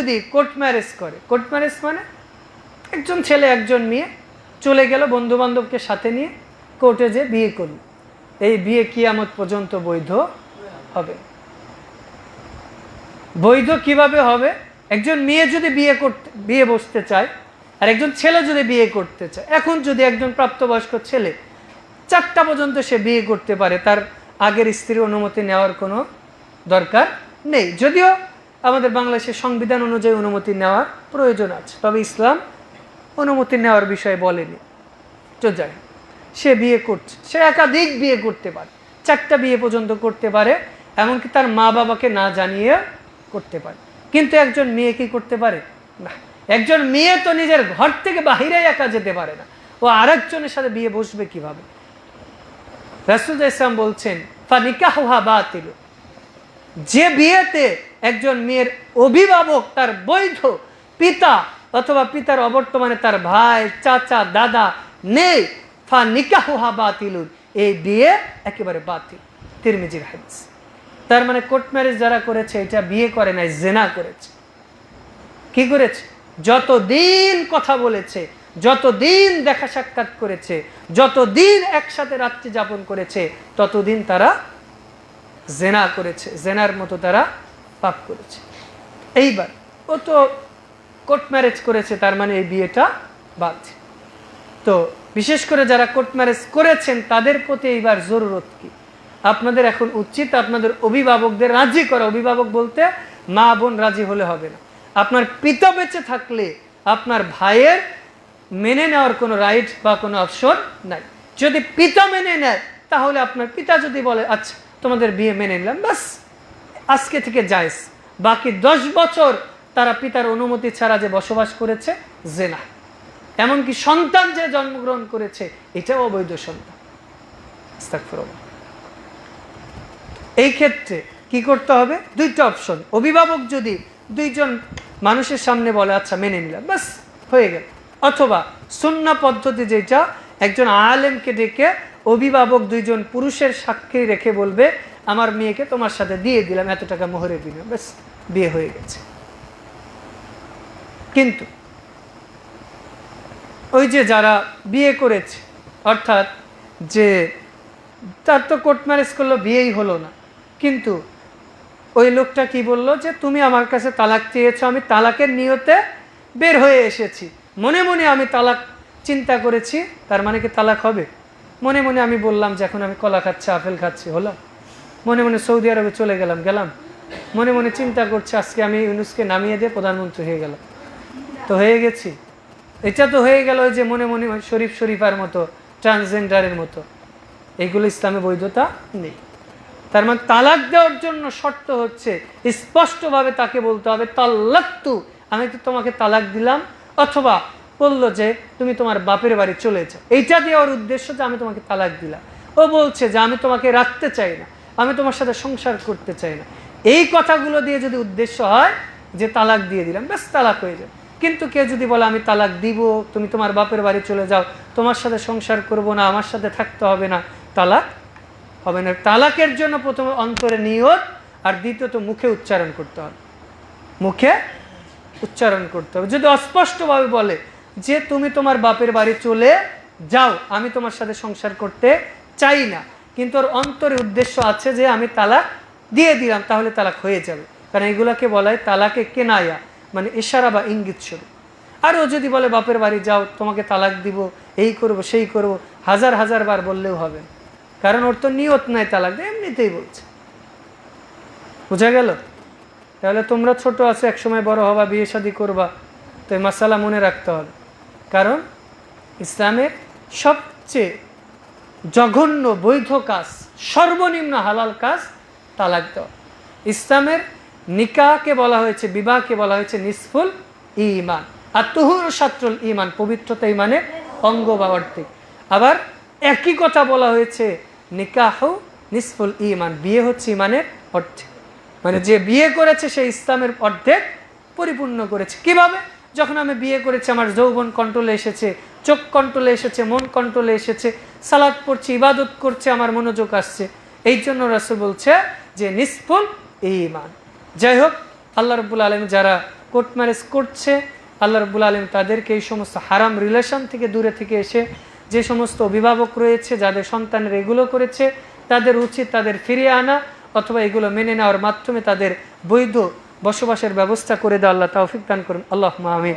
যদি court marriage করে court marriage মানে একজন ছেলে, একজন মেয়ে চলে গেল বন্ধু বান্ধবকে সাথে নিয়ে কোর্টে যে বিয়ে করল। এই বিয়ে কিয়ামত পর্যন্ত বৈধ হবে। বৈধ কীভাবে হবে? একজন মেয়ে যদি বিয়ে করতে, বিয়ে বসতে চায়, আর একজন ছেলে যদি বিয়ে করতে চায়, এখন যদি একজন প্রাপ্তবয়স্ক ছেলে চারটা পর্যন্ত সে বিয়ে করতে পারে, তার আগের স্ত্রীর অনুমতি নেওয়ার কোনো দরকার নেই। যদিও আমাদের বাংলাদেশের সংবিধান অনুযায়ী অনুমতি নেওয়ার প্রয়োজন আছে। তবে ইসলাম অনুমতি নেওয়ার বিষয়ে বলেনি। যাই। সে বিয়ে করছে। সে একাধিক বিয়ে করতে পারে। চারটা বিয়ে পর্যন্ত করতে পারে, এমনকি তার মা বাবাকে না জানিয়ে করতে পারে। কিন্তু একজন মেয়ে কি করতে পারে? না। একজন মেয়ে তো নিজের ঘর থেকে বাহিরে একা যেতে পারে না। ও আরেকজনের সাথে বিয়ে বসবে কীভাবে? রাসুল ইসলাম বলছেন ফানিকাহা বাতিল যে বিয়েতে একজন মেয়ের অভিভাবক তার বৈধ পিতা অথবা পিতার অবর্তমানে তার ভাই, চাচা, দাদা নেই, ফা নিকাহুহা বাতিলুন। এই বিয়ে একেবারে বাতিল। তিরমিজির হাদিস। তার মানে কোর্ট ম্যারেজ যারা করেছে, এটা বিয়ে করে নাই, জেনা করেছে। কি করেছে? যতদিন কথা বলেছে, যতদিন দেখা সাক্ষাৎ করেছে, যতদিন একসাথে রাত্রি যাপন করেছে, ততদিন তারা জেনা করেছে, জেনার মতো তারা পাপ করেছে। এইবার, ও তো কোর্ট ম্যারেজ করেছে, তার মানে এই বিয়েটা বাদ। তো বিশেষ করে যারা কোর্ট ম্যারেজ করেছেন, তাদের প্রতি এইবার জরুরত কি? আপনাদের এখন উচিত আপনাদের অভিভাবকদের রাজি করা। অভিভাবক বলতে মা বোন রাজি হলে হবে না। আপনার পিতা বেঁচে থাকলে আপনার ভাইয়ের মেনে নেওয়ার কোনো রাইট বা কোনো অপশন নাই। যদি পিতা মেনে নেয়, তাহলে আপনার পিতা যদি বলে আচ্ছা তোমাদের বিয়ে মেনে নিলাম বাস আজকে থেকে যাইস বাকি দশ বছর তারা পিতার অনুমতি ছাড়া যে বসবাস করেছে জেনা এমনকি সন্তান যে জন্মগ্রহণ করেছে, এটাও অবৈধ সন্তান। এই ক্ষেত্রে কি করতে হবে? দুইটা অপশন। অভিভাবক যদি দুইজন মানুষের সামনে বলে আচ্ছা মেনে নিলাম বাস হয়ে গেল। অথবা সুন্না পদ্ধতি যেটা, একজন আলেমকে ডেকে অভিভাবক দুইজন পুরুষের সাক্ষী রেখে বলবে, আমার মেয়েকে তোমার সাথে দিয়ে দিলাম, এত টাকা মোহরে দিলাম। ব্যাস, বিয়ে হয়ে গেছে। কিন্তু ওই যে যারা বিয়ে করেছে, অর্থাৎ যে তার তো কোর্ট ম্যারেজ করল, বিয়েই হলো না। কিন্তু ওই লোকটা কি বলল যে, তুমি আমার কাছে তালাক চেয়েছো, আমি তালাকের নিয়তে বের হয়ে এসেছি। মনে মনে আমি তালাক চিন্তা করেছি, তার মানে কি তালাক হবে? মনে মনে আমি বললাম যে এখন আমি কলা খাচ্ছি, আপেল খাচ্ছি, হলো? মনে মনে সৌদি আরবে চলে গেলাম গেলাম। মনে মনে চিন্তা করছে, আজকে আমি ইউনুসকে নামিয়ে দিয়ে প্রধানমন্ত্রী হয়ে গেলাম। তো হয়ে গেছি। এটা তো হয়ে গেল যে মনে মনে শরীফ শরীফার মতো, ট্রান্সজেন্ডারের মতো। এইগুলো ইসলামে বৈধতা নেই। তার মানে তালাক দেওয়ার জন্য শর্ত হচ্ছে, স্পষ্টভাবে তাকে বলতে হবে, তাল্লাক্তু, আমি তো তোমাকে তালাক দিলাম, অথবা বলল যে, তুমি তোমার বাপের বাড়ি চলে যাও। এইটা দেওয়ার উদ্দেশ্য যে আমি তোমাকে তালাক দিলাম। ও বলছে যে, আমি তোমাকে রাখতে চাই না। আমি তোমার সাথে সংসার করতে চাই না। এই কথাগুলো দিয়ে যদি উদ্দেশ্য হয় যে, তালাক দিয়ে দিলাম, ব্যাস তালাক হয়ে যাবে কিন্তু কেউ যদি বলে, আমি তালাক দিব, তুমি তোমার বাপের বাড়ি চলে যাও, তোমার সাথে সংসার করব না, আমার সাথে থাকতে হবে না, তালাক হবে না। তালাকের জন্য প্রথমে অন্তরে নিয়ত আর দ্বিতীয়ত মুখে উচ্চারণ করতে হবে। মুখে উচ্চারণ করতে হবে। যদি অস্পষ্টভাবে বলে যে তুমি তোমার বাপের বাড়ি চলে যাও, আমি তোমার সাথে সংসার করতে চাই না। কিন্তু ওর অন্তরে উদ্দেশ্য আছে যে আমি তালাক দিয়ে দিলাম, তাহলে তালাক হয়ে যাবে। কারণ এগুলাকে বলা হয় তালাকে কেনায়া মানে ইশারা বা ইঙ্গিত স্বরূপ। আর ও যদি বলে, বাপের বাড়ি যাও, তোমাকে তালাক দিব, এই করব, সেই করব, হাজার হাজার বার বললেও হবে কারণ ওর তো নিয়ত নাই তালাক এমনিতেই বলছে। বোঝা গেল? তাহলে তোমরা ছোট আছো, একসময় বড় হবা, বিয়ে শাদী করবা। তো এই মাসালা মনে রাখতে হবে। কারণ ইসলামের সবচেয়ে জঘন্য বৈধ কাজ, সর্বনিম্ন হালাল কাজ তালাক দেওয়া। ইসলামের নিকাকে বলা হয়েছে, বিবাহকে বলা হয়েছে নিসফুল ইমান আর তুহুর সাত্রুল ইমান পবিত্রতা ইমানের অঙ্গ বা অর্ধেক। আবার একই কথা বলা হয়েছে, নিকাহ নিসফুল ইমান বিয়ে হচ্ছে ইমানের অর্ধেক। মানে যে বিয়ে করেছে, সে ইসলামের অর্ধেক পরিপূর্ণ করেছে। কীভাবে? যখন আমি বিয়ে করেছি, আমার যৌবন কন্ট্রোলে এসেছে, চোখ কন্ট্রোলে এসেছে, মন কন্ট্রোলে এসেছে, সালাদ পড়ছে, ইবাদত করছে, আমার মনোযোগ আসছে। এই জন্য রাসুল বলছে যে, নিষ্ফল ইমান যাই হোক, আল্লাহ রবুল আলম যারা কোর্ট ম্যারেজ করছে, আল্লাহ রবুল আলম তাদেরকে এই সমস্ত হারাম রিলেশন থেকে দূরে থেকে এসে যে সমস্ত অভিভাবক রয়েছে, যাদের সন্তানের এগুলো করেছে, তাদের উচিত তাদের ফিরিয়ে আনা, অথবা এগুলো মেনে নেওয়ার মাধ্যমে তাদের বৈধ বসবাসের ব্যবস্থা করে দেওয়া আল্লাহ তাওফিক দান করুন। আল্লাহ মাহমিন